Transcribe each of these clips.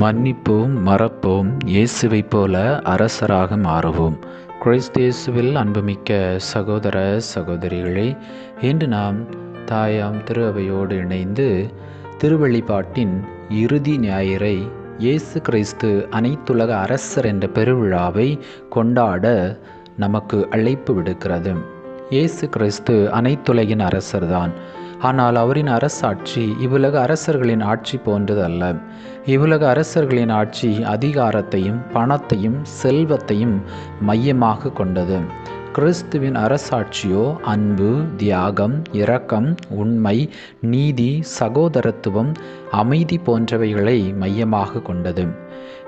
மன்னிப்போம் மறப்போம் இயேசுவைப் போல அரசராக மாறுவோம். கிறிஸ்தேசுவில் அன்புமிக்க சகோதர சகோதரிகளே இன்று நாம் தாயாம் திரு அவையோடு இணைந்து திருவழிபாட்டின் இறுதி ஞாயிறை இயேசு கிறிஸ்து அனைத்துலக அரசர் என்ற பெருவிழாவை கொண்டாட நமக்கு அழைப்பு விடுக்கிறது. இயேசு கிறிஸ்து அனைத்துலகின் அரசர்தான். ஆனால் அவரின் அரசாட்சி இவ்வுலக அரசர்களின் ஆட்சி போன்றது அல்ல இவ்வுலக அரசர்களின் ஆட்சி அதிகாரத்தையும் பணத்தையும் செல்வத்தையும் மையமாக கொண்டது. கிறிஸ்துவின் அரசாட்சியோ அன்பு தியாகம் இரக்கம் உண்மை நீதி சகோதரத்துவம் அமைதி போன்றவைகளை மையமாக கொண்டது.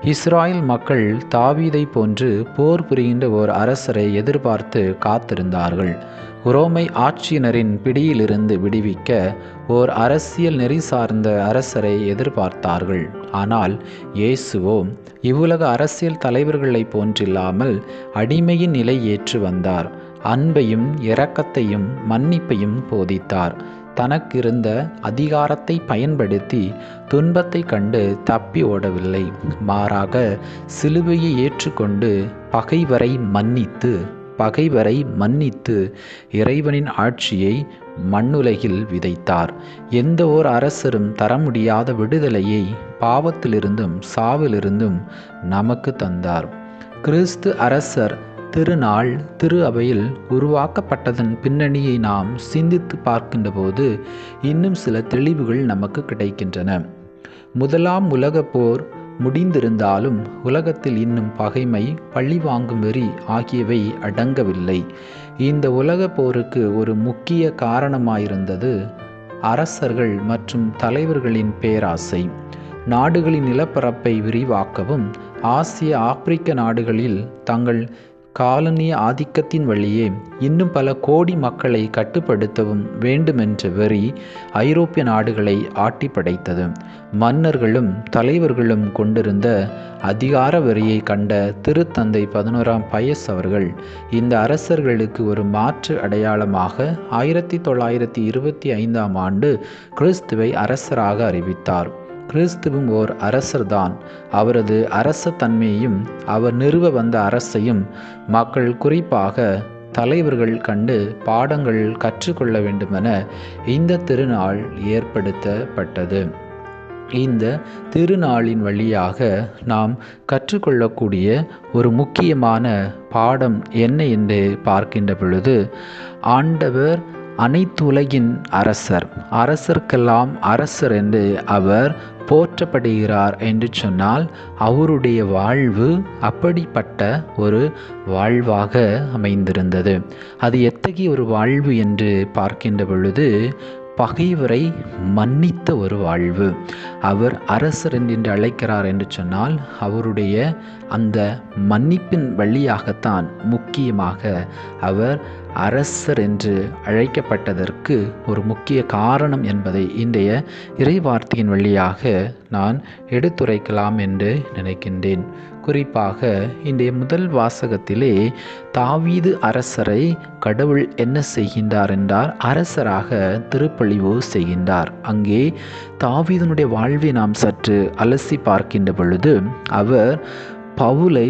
இஸ்ராயல் மக்கள் தாவீதை போன்று போர் புரிகின்ற ஓர் அரசரை எதிர்பார்த்து காத்திருந்தார்கள். உரோமை ஆட்சியினரின் பிடியிலிருந்து விடுவிக்க ஓர் அரசியல் நெறி சார்ந்த அரசரை எதிர்பார்த்தார்கள். ஆனால் இயேசுவோ இவ்வுலக அரசியல் தலைவர்களைப் போன்றில்லாமல் அடிமையின் நிலை ஏற்று வந்தார். அன்பையும் இரக்கத்தையும் மன்னிப்பையும் போதித்தார். தனக்கிருந்த அதிகாரத்தை பயன்படுத்தி துன்பத்தை கண்டு தப்பி ஓடவில்லை. மாறாக சிலுவையை ஏற்றுக்கொண்டு பகைவரை மன்னித்து பகைவரை மன்னித்து இறைவனின் ஆட்சியை மண்ணுலகில் விதைத்தார். எந்த ஓர் அரசரும் தர முடியாத விடுதலையை பாவத்திலிருந்தும் சாவிலிருந்தும் நமக்கு தந்தார். கிறிஸ்து அரசர் திருநாள் திரு அவையில் உருவாக்கப்பட்டதன் பின்னணியை நாம் சிந்தித்து பார்க்கின்ற போது இன்னும் சில தெளிவுகள் நமக்கு கிடைக்கின்றன. முதலாம் உலகப் போர் முடிந்திருந்தாலும் உலகத்தில் இன்னும் பகைமை பழி வாங்கும் வெறி ஆகியவை அடங்கவில்லை. இந்த உலகப் போருக்கு ஒரு முக்கிய காரணமாயிருந்தது அரசர்கள் மற்றும் தலைவர்களின் பேராசை. நாடுகளின் நிலப்பரப்பை விரிவாக்கவும் ஆசிய ஆப்பிரிக்க நாடுகளில் தங்கள் காலனிய ஆதிக்கத்தின் வழியே இன்னும் பல கோடி மக்களை கட்டுப்படுத்தவும் வேண்டுமென்ற வெறி ஐரோப்பிய நாடுகளை ஆட்டி படைத்தது. மன்னர்களும் தலைவர்களும் கொண்டிருந்த அதிகார வெறியை கண்ட திருத்தந்தை பதினோராம் பயஸ் அவர்கள் இந்த அரசர்களுக்கு ஒரு மாற்று அடையாளமாக ஆயிரத்தி தொள்ளாயிரத்தி இருபத்தி ஐந்தாம் ஆண்டு கிறிஸ்துவை அரசராக அறிவித்தார். கிறிஸ்துவும் ஓர் அரசர்தான். அவரது அரச தன்மையையும் அவர் நிறுவ வந்த அரசையும் மக்கள் குறிப்பாக தலைவர்கள் கண்டு பாடங்கள் கற்றுக்கொள்ள வேண்டுமென இந்த திருநாள் ஏற்படுத்தப்பட்டது. இந்த திருநாளின் வழியாக நாம் கற்றுக்கொள்ளக்கூடிய ஒரு முக்கியமான பாடம் என்ன என்று பார்க்கின்ற பொழுது ஆண்டவர் அனைத்துலகின் அரசர். அரசர்க்கெல்லாம் அரசர் என்று அவர் போற்றப்படுகிறார் என்று சொன்னால் அவருடைய வாழ்வு அப்படிப்பட்ட ஒரு வாழ்வாக அமைந்திருந்தது. அது எத்தகைய ஒரு வாழ்வு என்று பார்க்கின்ற பொழுது பகைவரை மன்னித்த ஒரு வாழ்வு. அவர் அரசர் என்று அழைக்கிறார் என்று சொன்னால் அவருடைய அந்த மன்னிப்பின் வழியாகத்தான் முக்கியமாக அவர் அரசர் என்று அழைக்கப்பட்டதற்கு ஒரு முக்கிய காரணம் என்பதை இன்றைய இறைவார்த்தையின் வழியாக நான் எடுத்துரைக்கலாம் என்று நினைக்கின்றேன். குறிப்பாக இன்றைய முதல் வாசகத்திலே தாவீது அரசரை கடவுள் என்ன செய்கின்றார் என்றார் அரசராக திருப்பழிவு செய்கின்றார். அங்கே தாவீதனுடைய வாழ்வை நாம் சற்று அலசி பார்க்கின்ற பொழுது அவர் பவுலை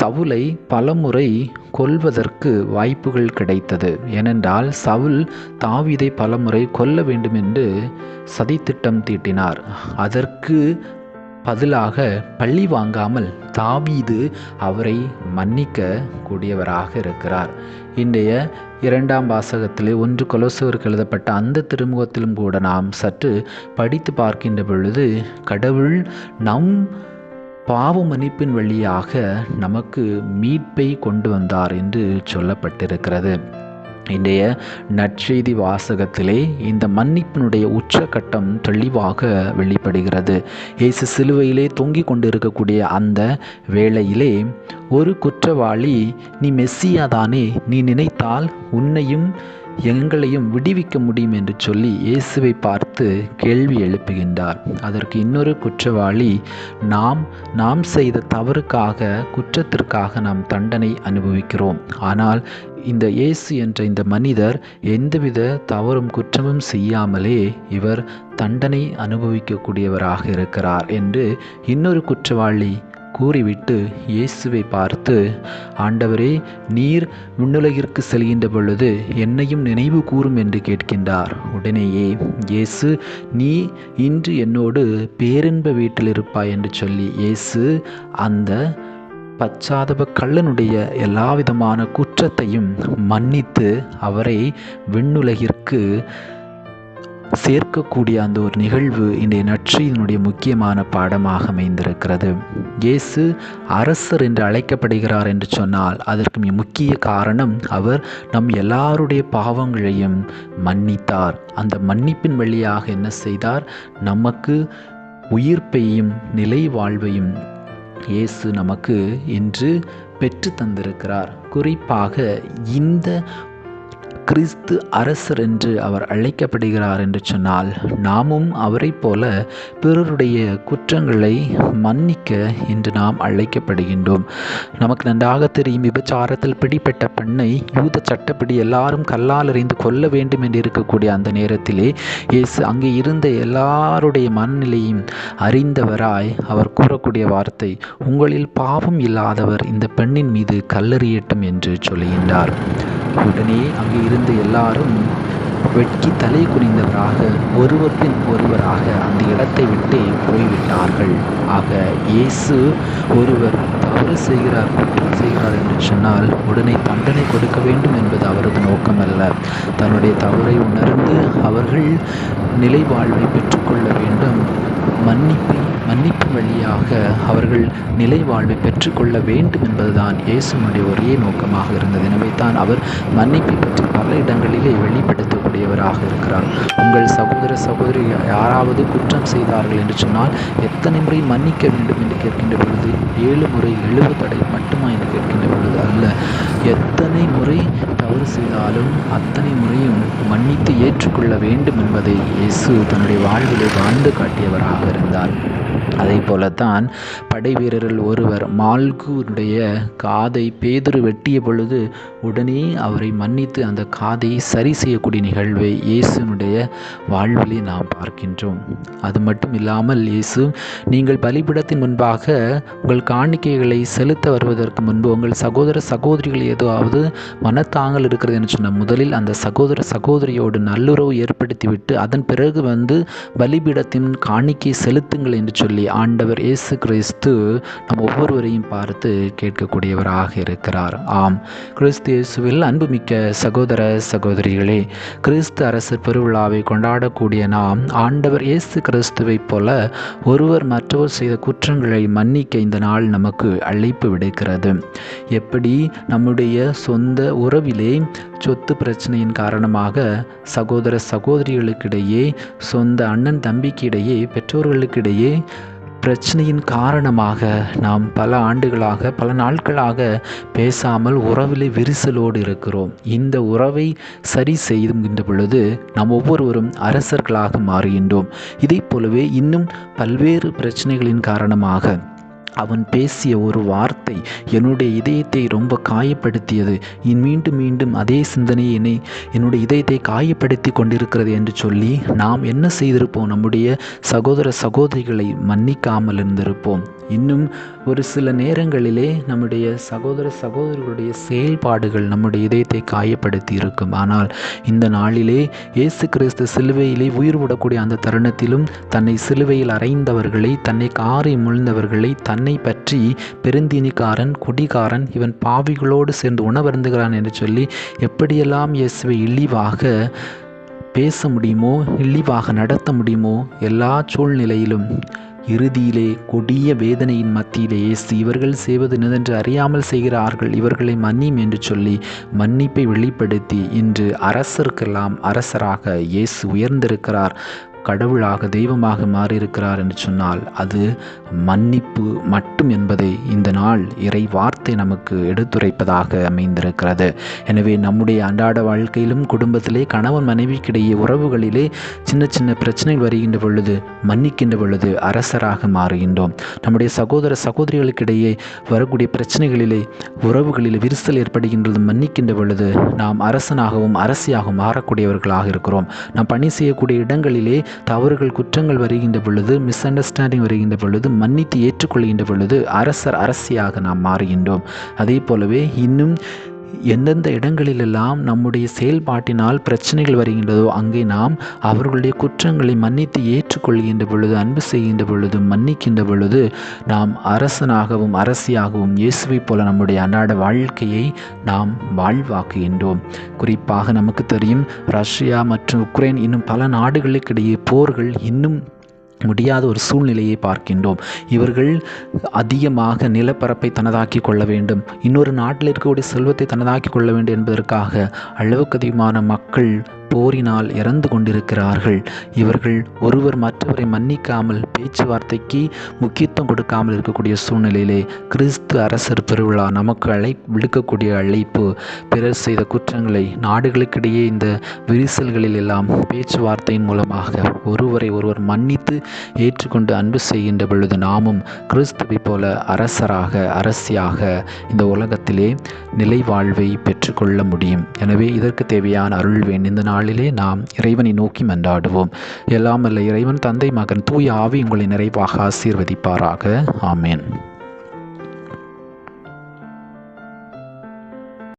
சவுலை பலமுறை கொல்வதற்கு வாய்ப்புகள் கிடைத்தது. ஏனென்றால் சவுல் தாவீதை பலமுறை கொல்ல வேண்டும் என்று சதித்திட்டம் தீட்டினார். அதற்கு பதிலாக பள்ளி வாங்காமல் தாவீது அவரை மன்னிக்க கூடியவராக இருக்கிறார். இன்றைய இரண்டாம் வாசகத்திலே ஒன்று கொலோசவருக்கு எழுதப்பட்ட அந்த திருமுகத்திலும் கூட நாம் சற்று படித்து பார்க்கின்ற பொழுது கடவுள் நம் பாவ மன்னிப்பின் வழியாக நமக்கு மீட்பை கொண்டு வந்தார் என்று சொல்லப்பட்டிருக்கிறது. இன்றைய நற்செய்தி வாசகத்திலே இந்த மன்னிப்பினுடைய உச்சக்கட்டம் தெளிவாக வெளிப்படுகிறது. இயேசு சிலுவையிலே தொங்கிக் கொண்டிருக்கக்கூடிய அந்த வேளையிலே ஒரு குற்றவாளி நீ மெஸ்ஸியாதானே நீ நினைத்தால் உன்னையும் எங்களையும் விடுவிக்க முடியும் என்று சொல்லி இயேசுவை பார்த்து கேள்வி எழுப்புகின்றார். அதற்கு இன்னொரு குற்றவாளி நாம் நாம் செய்த தவறுக்காக குற்றத்திற்காக நாம் தண்டனை அனுபவிக்கிறோம். ஆனால் இந்த இயேசு என்ற இந்த மனிதர் எந்தவித தவறும் குற்றமும் செய்யாமலே இவர் தண்டனை அனுபவிக்கக்கூடியவராக இருக்கிறார் என்று இன்னொரு குற்றவாளி கூறிவிட்டு இயேசுவை பார்த்து ஆண்டவரே நீர் விண்ணுலகிற்கு செல்கின்ற பொழுது என்னையும் நினைவு கூறும் என்று கேட்கின்றார். உடனேயே இயேசு நீ இன்று என்னோடு பேரின்ப வீட்டில் இருப்பாய் என்று சொல்லி இயேசு அந்த பச்சாதப கள்ளனுடைய எல்லா விதமான குற்றத்தையும் மன்னித்து அவரை விண்ணுலகிற்கு சேர்க்கக்கூடிய அந்த ஒரு நிகழ்வு இன்றைய நற்செய்தியினுடைய முக்கியமான பாடமாக அமைந்திருக்கிறது. இயேசு அரசர் என்று அழைக்கப்படுகிறார் என்று சொன்னால் அதற்கு மிக முக்கிய காரணம் அவர் நம் எல்லாருடைய பாவங்களையும் மன்னித்தார். அந்த மன்னிப்பின் வழியாக என்ன செய்தார்? நமக்கு உயிர்ப்பையும் நிலை வாழ்வையும் இயேசு நமக்கு இன்று பெற்று தந்திருக்கிறார். குறிப்பாக இந்த கிறிஸ்து அரசர் என்று அவர் அழைக்கப்படுகிறார் என்று சொன்னால் நாமும் அவரைப் போல பிறருடைய குற்றங்களை மன்னிக்க இன்று நாம் அழைக்கப்படுகின்றோம். நமக்கு நன்றாக தெரியும் விபச்சாரத்தில் பிடிப்பட்ட பெண்ணை யூத சட்டப்படி எல்லாரும் கல்லால் அறிந்து கொல்ல வேண்டும் என்று இருக்கக்கூடிய அந்த நேரத்திலே இயேசு அங்கே இருந்த எல்லாருடைய மனநிலையும் அறிந்தவராய் அவர் கூறக்கூடிய வார்த்தை உங்களில் பாவம் இல்லாதவர் இந்த பெண்ணின் மீது கல்லறியட்டும் என்று சொல்லுகின்றார். உடனே அங்கே இருந்த எல்லாரும் வெட்கி தலை குனிந்தவராக ஒருவர் பின் ஒருவராக அந்த இடத்தை விட்டே போய்விட்டார்கள். ஆக இயேசு ஒருவர் தவறு செய்கிறார் குற்றம் செய்கிறார் என்று சொன்னால் உடனே தண்டனை கொடுக்க வேண்டும் என்பது அவரது நோக்கமல்ல. தன்னுடைய தவறை உணர்ந்து அவர்கள் நிலை வாழ்வை பெற்றுக்கொள்ள வேண்டும். மன்னிப்பை மன்னிப்பு வழியாக அவர்கள் நிலை வாழ்வை பெற்றுக்கொள்ள வேண்டும் என்பதுதான் இயேசுனுடைய ஒரே நோக்கமாக இருந்தது. எனவே தான் அவர் மன்னிப்பை பற்றி பல இடங்களிலே வெளிப்படுத்தக்கூடியவராக இருக்கிறார். உங்கள் சகோதர சகோதரி யாராவது குற்றம் செய்தார்கள் என்று சொன்னால் எத்தனை முறை மன்னிக்க வேண்டும் என்று கேட்கின்ற பொழுது ஏழு முறை எழுபது தடை மட்டுமா என்று கேட்கின்ற பொழுது அல்ல எத்தனை முறை தவறு செய்தாலும் அத்தனை முறையும் மன்னித்து ஏற்றுக்கொள்ள வேண்டும் என்பதை இயேசு தன்னுடைய வாழ்விலே வாழ்ந்து காட்டியவராக இருந்தார். அதே போலத்தான் படை வீரரில் ஒருவர் மால்குடைய காதை பேதுரு வெட்டிய பொழுது உடனே அவரை மன்னித்து அந்த காதை சரி செய்யக்கூடிய நிகழ்வை இயேசுனுடைய வாழ்விலே நாம் பார்க்கின்றோம். அது மட்டும் இல்லாமல் இயேசு நீங்கள் பலிபிடத்தின் முன்பாக உங்கள் காணிக்கைகளை செலுத்த வருவதற்கு முன்பு உங்கள் சகோதர சகோதரிகள் ஏதாவது மனத்தாங்கல் இருக்கிறது என்று சொன்ன முதலில் அந்த சகோதர சகோதரியோடு நல்லுறவு ஏற்படுத்திவிட்டு அதன் பிறகு வந்து பலிபீடத்தின் காணிக்கை செலுத்துங்கள் என்று சொல்லி ஆண்டவர் இயேசு கிறிஸ்து நம் ஒவ்வொருவரையும் பார்த்து கேட்கக்கூடியவராக இருக்கிறார். ஆம். கிறிஸ்து இயேசுவில் அன்புமிக்க சகோதர சகோதரிகளே கிறிஸ்து அரசு பெருவிழாவை கொண்டாடக்கூடிய நாம் ஆண்டவர் இயேசு கிறிஸ்துவைப் போல ஒருவர் மற்றவர் செய்த குற்றங்களை மன்னிக்க இந்த நாள் நமக்கு அழைப்பு விடுக்கிறது. எப்படி? நம்முடைய சொந்த உறவிலே சொத்து பிரச்சனையின் காரணமாக சகோதர சகோதரிகளுக்கிடையே சொந்த அண்ணன் தம்பிக்கிடையே பெற்றோர்களுக்கிடையே பிரச்சனையின் காரணமாக நாம் பல ஆண்டுகளாக பல நாட்களாக பேசாமல் உறவிலே விரிசலோடு இருக்கிறோம். இந்த உறவை சரி செய்கின்ற பொழுது நாம் ஒவ்வொருவரும் அரசர்களாக மாறுகின்றோம். இதைப் போலவே இன்னும் பல்வேறு பிரச்சனைகளின் காரணமாக அவன் பேசிய ஒரு வார்த்தை என்னுடைய இதயத்தை ரொம்ப காயப்படுத்தியது. இன் மீண்டும் மீண்டும் அதே சிந்தனை என்னை என்னுடைய இதயத்தை காயப்படுத்தி கொண்டிருக்கிறது என்று சொல்லி நாம் என்ன செய்திருப்போம்? நம்முடைய சகோதர சகோதரிகளை மன்னிக்காமல் இருந்திருப்போம். இன்னும் ஒரு சில நேரங்களிலே நம்முடைய சகோதர சகோதரர்களுடைய செயல்பாடுகள் நம்முடைய இதயத்தை காயப்படுத்தி இருக்கும் ஆனால் இந்த நாளிலே இயேசு கிறிஸ்து சிலுவையிலே உயிர் விடக்கூடிய அந்த தருணத்திலும் தன்னை சிலுவையில் அறைந்தவர்களை தன்னை காரை முழ்ந்தவர்களை தன்னை பற்றி பெருந்தினிக்காரன் குடிகாரன் இவன் பாவிகளோடு சேர்ந்து உணவருந்துகிறான் என்று சொல்லி எப்படியெல்லாம் இயேசுவை இழிவாக பேச முடியுமோ இழிவாக நடத்த முடியுமோ எல்லா சூழ்நிலையிலும் இறுதியிலே கொடிய வேதனையின் மத்தியிலே இவர்கள் செய்வது என்னதென்று அறியாமல் செய்கிறார்கள். இவர்களை மன்னியும் என்று சொல்லி மன்னிப்பை வெளிப்படுத்தி இன்று அரசருக்கெல்லாம் அரசராக இயேசு உயர்ந்திருக்கிறார். கடவுளாக தெய்வமாக மாறியிருக்கிறார் என்று சொன்னால் அது மன்னிப்பு மட்டும் என்பதை இந்த நாள் இறை வார்த்தை நமக்கு எடுத்துரைப்பதாக அமைந்திருக்கிறது. எனவே நம்முடைய அன்றாட வாழ்க்கையிலும் குடும்பத்திலே கணவன் மனைவிக்கிடையே உறவுகளிலே சின்ன சின்ன பிரச்சனைகள் வருகின்ற பொழுது மன்னிக்கின்ற பொழுது அரசராக மாறுகின்றோம். நம்முடைய சகோதர சகோதரிகளுக்கிடையே வரக்கூடிய பிரச்சனைகளிலே உறவுகளில் விரிசல் ஏற்படுகின்றது மன்னிக்கின்ற பொழுது நாம் அரசனாகவும் அரசியாகவும் மாறக்கூடியவர்களாக இருக்கிறோம். நாம் பணி செய்யக்கூடிய இடங்களிலே தவறுகள் குற்றங்கள் வருகின்ற பொழுது மிஸ் அண்டர்ஸ்டாண்டிங் வருகின்ற பொழுது மன்னித்து ஏற்றுக்கொள்கின்ற பொழுது அரசர் அரசியாக நாம் மாறுகின்றோம். அதே போலவே இன்னும் எந்தெந்த இடங்களிலெல்லாம் நம்முடைய செயல்பாட்டினால் பிரச்சனைகள் வருகின்றதோ அங்கே நாம் அவர்களுடைய குற்றங்களை மன்னித்து ஏற்றுக்கொள்கின்ற பொழுது அன்பு செய்கின்ற பொழுது மன்னிக்கின்ற பொழுது நாம் அரசனாகவும் அரசியாகவும் இயேசுவை போல நம்முடைய அன்றாட வாழ்க்கையை நாம் வாழ்வாக்குகின்றோம். குறிப்பாக நமக்கு தெரியும் ரஷ்யா மற்றும் உக்ரைன் இன்னும் பல நாடுகளுக்கிடையே போர்கள் இன்னும் முடியாத ஒரு சூழ்நிலையை பார்க்கின்றோம். இவர்கள் அதிகமாக நிலப்பரப்பை தனதாக்கி கொள்ள வேண்டும். இன்னொரு நாட்டில் இருக்கக்கூடிய செல்வத்தை தனதாக்கி கொள்ள வேண்டும் என்பதற்காக அளவுக்கு அதிகமான மக்கள் போரினால் இறந்து கொண்டிருக்கிறார்கள். இவர்கள் ஒருவர் மற்றவரை மன்னிக்காமல் பேச்சுவார்த்தைக்கு முக்கியத்துவம் கொடுக்காமல் இருக்கக்கூடிய சூழ்நிலையிலே கிறிஸ்து அரசர் பெருவிழா நமக்கு அழை விடுக்கக்கூடிய அழைப்பு. பிறர் செய்த குற்றங்களை நாடுகளுக்கிடையே இந்த விரிசல்களில் எல்லாம் பேச்சுவார்த்தையின் மூலமாக ஒருவரை ஒருவர் மன்னித்து ஏற்றுக்கொண்டு அன்பு செய்கின்ற பொழுது நாமும் கிறிஸ்துவை போல அரசராக அரசியாக இந்த உலகத்திலே நிலை வாழ்வை பெற்றுக்கொள்ள முடியும். எனவே இதற்கு தேவையான அருள்வேன். இந்த நாள் நாளிலே நாம் இறைவனை நோக்கி மன்றாடுவோம். எல்லாம் அல்ல இறைவன் தந்தை மகன் தூய ஆவி உங்களை நிறைவாக ஆசீர்வதிப்பாராக. ஆமேன்.